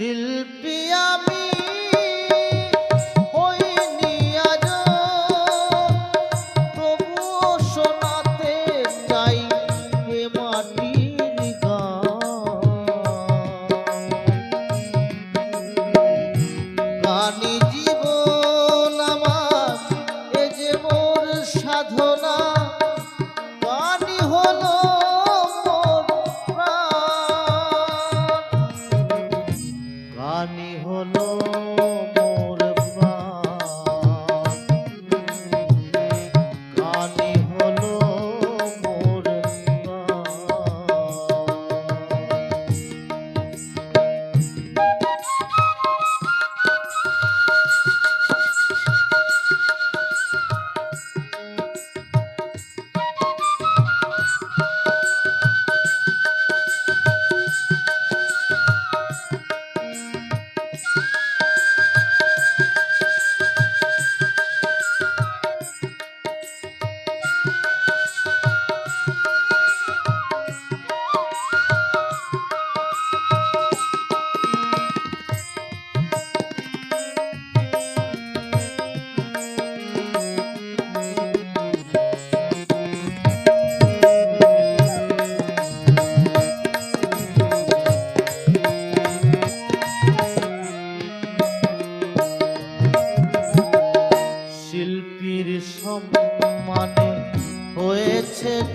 শিল্পী আমি।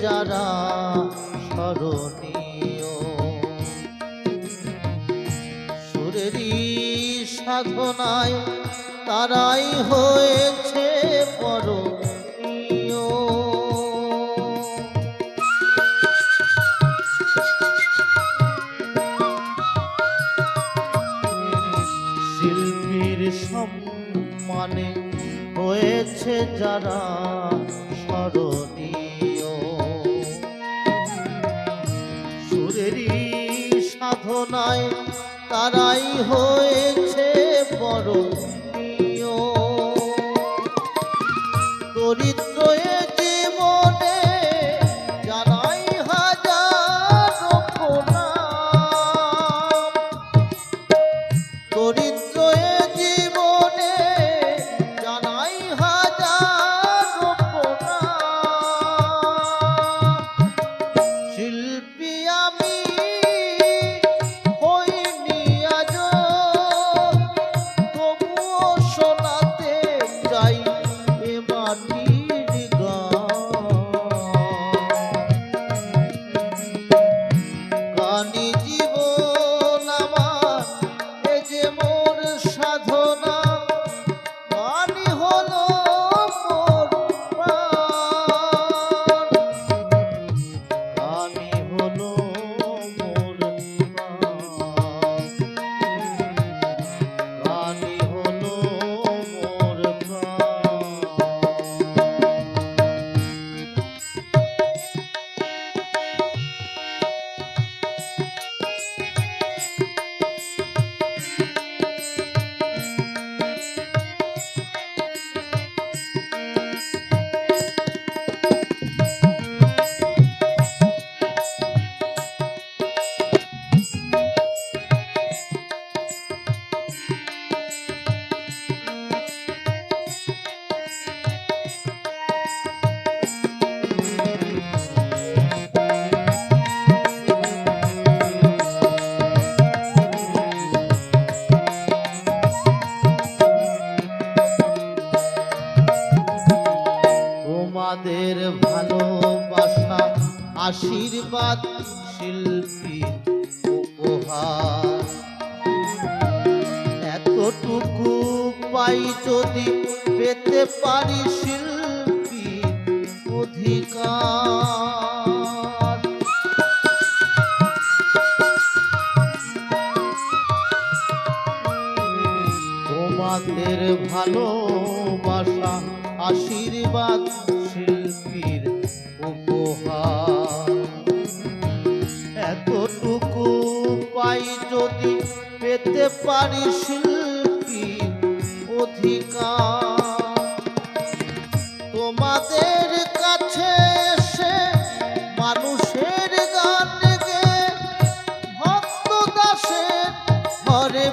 যারা স্মরণীয়। সুরেরই সাধনায় তারাই হয়েছে বড় শিল্পীর সম্মানে হয়েছে যারা স্মরণীয়। সাধনায় তারাই হয়েছে আশীর্বাদ শিল্পী উপহার। এতটুকু পাই যদি পেতে পারি শিল্পী অধিকার। ভালোবাসা আশীর্বাদ শিল্পীর পারি শিল্পী অধিকার। তোমাদের কাছে এসে মানুষের গান গে ভক্ত দাসের ঘরে